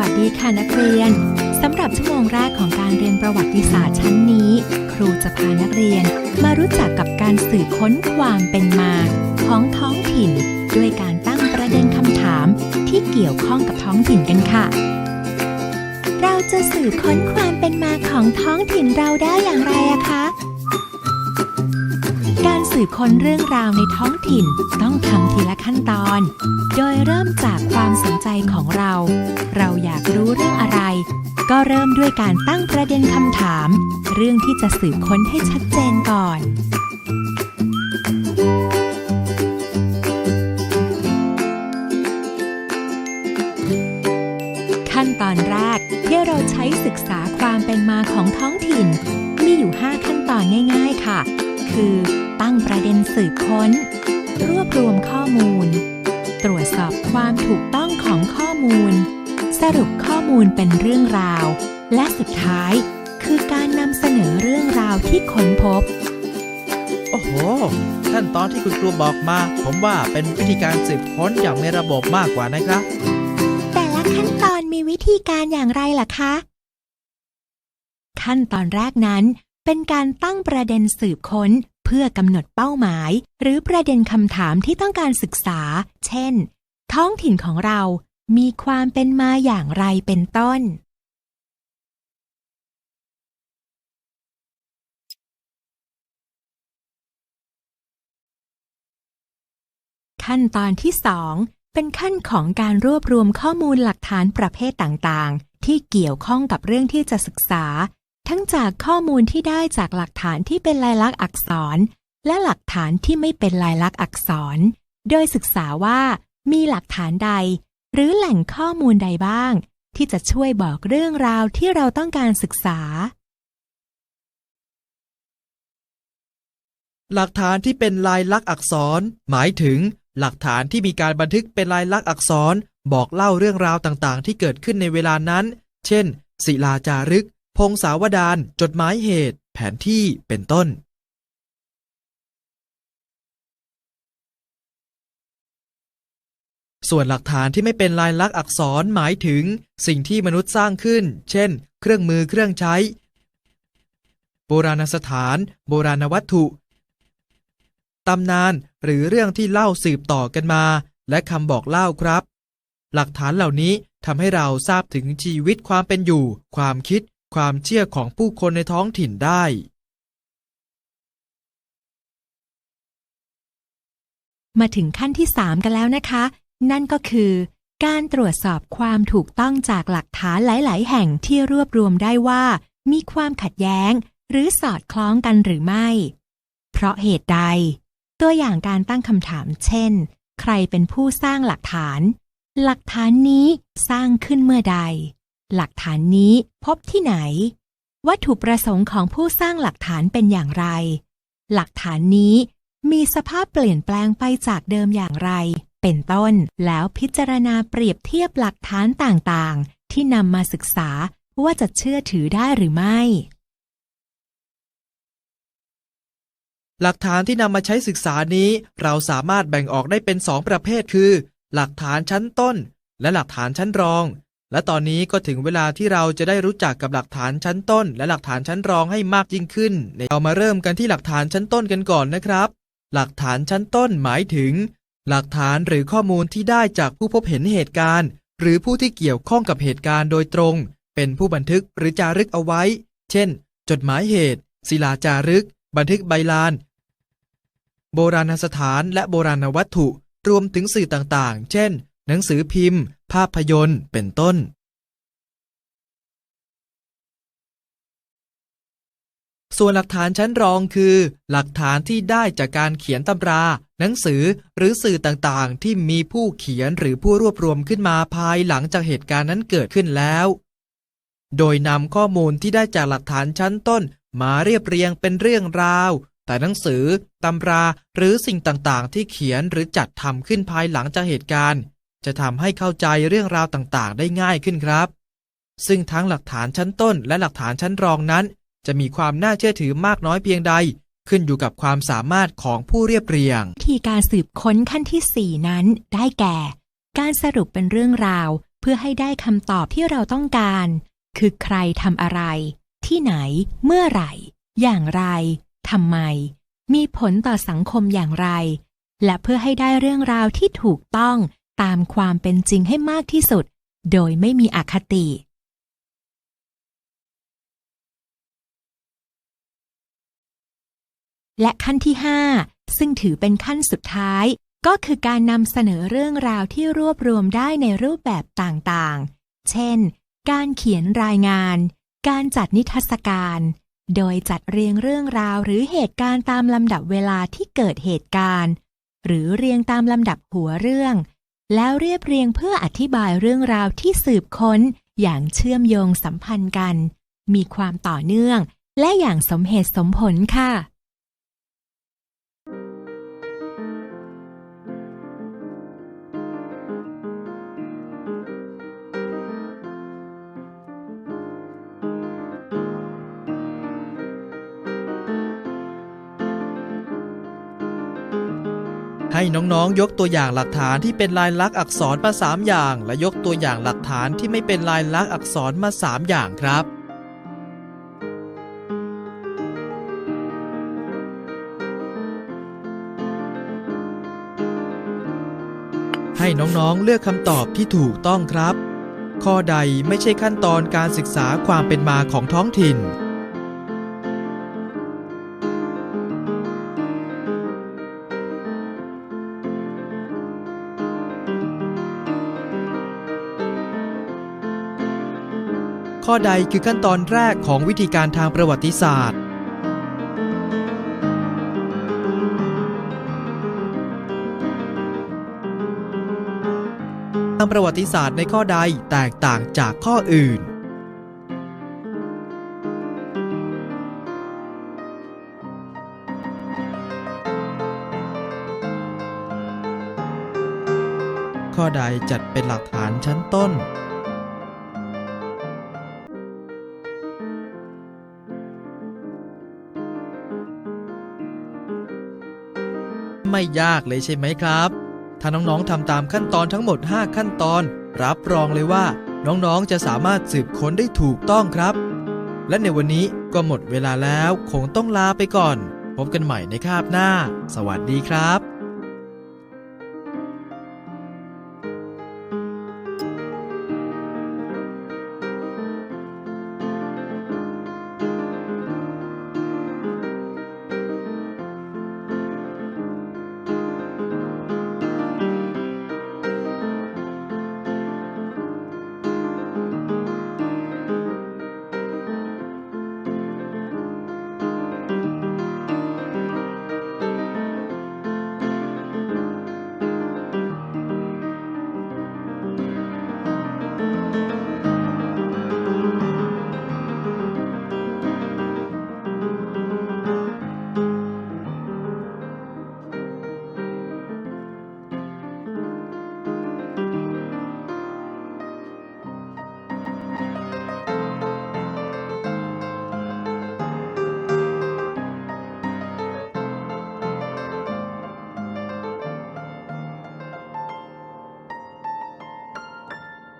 วัสดีค่ะนักเรียน สำหรับชั่วโมงแรกของการเรียนประวัติศาสตร์ชั้นนี้ ครูจะพานักเรียนมารู้จักกับการสืบค้นความเป็นมา ของท้องถิ่น ด้วยการตั้งประเด็นคำถามที่เกี่ยวข้องกับท้องถิ่นกันค่ะ เราจะสืบค้นความเป็นมาของท้องถิ่นเราได้อย่างไรอะคะ การสืบค้นเรื่องราวในท้องถิ่นต้องทำทีละขั้นตอน โดยเริ่มจากความสนใจของเรา เราอยากรู้เรื่องอะไร ก็เริ่มด้วยการตั้งประเด็นคำถาม เรื่องที่จะสืบค้นให้ชัดเจนก่อนขั้นตอนแรกที่เราใช้ศึกษาความเป็นมาของท้องถิ่น มีอยู่ 5 ขั้นตอนง่าย ๆ ค่ะ คือ ตั้งประเด็นสืบค้น รวบรวมข้อมูล ตรวจสอบความถูกต้องของข้อมูล สรุปข้อมูลเป็นเรื่องราว และสุดท้ายคือการนำเสนอเรื่องราวที่ค้นพบ โอ้โห ขั้นตอนที่คุณครูบอกมา ผมว่าเป็นวิธีการสืบค้นอย่างมีระบบมากกว่านะครับ แต่ละขั้นตอนมีวิธีการอย่างไรล่ะคะ ขั้นตอนแรกนั้น เป็นการตั้งประเด็นสืบค้น เพื่อกำหนดเป้าหมาย หรือประเด็นคำถามที่ต้องการศึกษา เช่น ท้องถิ่นของเรามีความเป็นมาอย่างไรเป็นต้น ขั้นตอนที่ 2 เป็นขั้นของการรวบรวมข้อมูลหลักฐานประเภทต่างๆ ที่เกี่ยวข้องกับเรื่องที่จะศึกษา ทั้งจากข้อมูลที่ได้จากหลักฐานที่เป็นลายลักษณ์อักษร และหลักฐานที่ไม่เป็นลายลักษณ์อักษร โดยศึกษาว่า มีหลักฐานใด หรือแหล่งข้อมูลใดบ้าง ที่จะช่วยบอกเรื่องราวที่เราต้องการศึกษา หลักฐานที่เป็นลายลักษณ์อักษร หมายถึง หลักฐานที่มีการบันทึกเป็นลายลักษณ์อักษร บอกเล่าเรื่องราวต่างๆ ที่เกิดขึ้นในเวลานั้น เช่น ศิลาจารึก พงศาวดาร จดหมายเหตุ แผนที่ เป็นต้นส่วนหลักฐานที่ไม่เป็นลายลักษณ์อักษรหมายถึงสิ่งที่มนุษย์สร้างขึ้น เช่น เครื่องมือเครื่องใช้ โบราณสถาน โบราณวัตถุ ตำนานหรือเรื่องที่เล่าสืบต่อกันมา และคำบอกเล่าครับ หลักฐานเหล่านี้ทำให้เราทราบถึงชีวิตความเป็นอยู่ ความคิด ความเชื่อของผู้คนในท้องถิ่นได้มาถึงขั้นที่ 3 กันแล้วนะคะ นั่นก็คือ การตรวจสอบความถูกต้องจากหลักฐานหลาย ๆ แห่งที่รวบรวมได้ว่า มีความขัดแย้ง หรือสอดคล้องกันหรือไม่ เพราะเหตุใด ตัวอย่างการตั้งคำถาม เช่น ใครเป็นผู้สร้างหลักฐาน หลักฐานนี้สร้างขึ้นเมื่อใด หลักฐานนี้พบที่ไหน วัตถุประสงค์ของผู้สร้างหลักฐานเป็นอย่างไร หลักฐานนี้มีสภาพเปลี่ยนแปลงไปจากเดิมอย่างไร เป็นต้น แล้วพิจารณาเปรียบเทียบหลักฐานต่างๆ ที่นำมาศึกษาว่าจะเชื่อถือได้หรือไม่ หลักฐานที่นำมาใช้ศึกษานี้ เราสามารถแบ่งออกได้เป็นสองประเภทคือ หลักฐานชั้นต้น และหลักฐานชั้นรอง และตอนนี้ก็ถึงเวลาที่เราจะได้รู้จักกับหลักฐานชั้นต้น และหลักฐานชั้นรองให้มากยิ่งขึ้น เรามาเริ่มกันที่หลักฐานชั้นต้นกันก่อนนะครับ หลักฐานชั้นต้นหมายถึง หลักฐานหรือข้อมูลที่ได้จากผู้พบเห็นเหตุการณ์ หรือผู้ที่เกี่ยวข้องกับเหตุการณ์โดยตรง เป็นผู้บันทึกหรือจารึกเอาไว้ เช่น จดหมายเหตุ ศิลาจารึก บันทึกใบลาน โบราณสถานและโบราณวัตถุ รวมถึงสื่อต่างๆ เช่น หนังสือพิมพ์ ภาพยนตร์ เป็นต้น ส่วนหลักฐานชั้นรองคือ หลักฐานที่ได้จากการเขียนตำรา หนังสือหรือสื่อต่างๆ ที่มีผู้เขียนหรือผู้รวบรวมขึ้นมาภายหลังจากเหตุการณ์นั้นเกิดขึ้นแล้ว โดยนำข้อมูลที่ได้จากหลักฐานชั้นต้นมาเรียบเรียงเป็นเรื่องราวแต่หนังสือ ตำรา หรือสิ่งต่างๆ ที่เขียนหรือจัดทำขึ้นภายหลังจากเหตุการณ์ จะทำให้เข้าใจเรื่องราวต่างๆ ได้ง่ายขึ้นครับ ซึ่งทั้งหลักฐานชั้นต้นและหลักฐานชั้นรองนั้น จะมีความน่าเชื่อถือมากน้อยเพียงใด ขึ้นอยู่กับความสามารถของผู้เรียบเรียง วิธีการสืบค้นขั้นที่ 4 นั้นได้แก่ การสรุปเป็นเรื่องราวเพื่อให้ได้คำตอบที่เราต้องการ คือใครทำอะไร ที่ไหน เมื่อไหร่ อย่างไรทำไม มีผลต่อสังคมอย่างไร และเพื่อให้ได้เรื่องราวที่ถูกต้อง ตามความเป็นจริงให้มากที่สุด โดยไม่มีอคติ และขั้นที่ 5 ซึ่งถือเป็นขั้นสุดท้าย ก็คือการนำเสนอเรื่องราวที่รวบรวมได้ในรูปแบบต่างๆ เช่น การเขียนรายงาน การจัดนิทรรศการ โดยจัดเรียงเรื่องราวหรือเหตุการณ์ตามลำดับเวลาที่เกิดเหตุการณ์หรือเรียงตามลำดับหัวเรื่อง แล้วเรียบเรียงเพื่ออธิบายเรื่องราวที่สืบค้น อย่างเชื่อมโยงสัมพันธ์กัน มีความต่อเนื่อง และอย่างสมเหตุสมผลค่ะ ให้น้องๆ ยกตัวอย่างหลักฐานที่เป็นลายลักษณ์อักษรมาสามอย่าง และยกตัวอย่างหลักฐานที่ไม่เป็นลายลักษณ์อักษรมาสามอย่างครับให้น้องๆ เลือกคำตอบที่ถูกต้องครับ ข้อใดไม่ใช่ขั้นตอนการศึกษาความเป็นมาของท้องถิ่น ข้อใดคือขั้นตอนแรกของวิธีการทางประวัติศาสตร์ ทางประวัติศาสตร์ในข้อใดแตกต่างจากข้ออื่น ข้อใดจัดเป็นหลักฐานชั้นต้น ไม่ยากเลยใช่ไหมครับ ถ้าน้องๆทำตามขั้นตอนทั้งหมด 5 ขั้นตอน รับรองเลยว่าน้องๆจะสามารถสืบค้นได้ถูกต้องครับ และในวันนี้ก็หมดเวลาแล้วคงต้องลาไปก่อน พบกันใหม่ในคาบหน้า สวัสดีครับ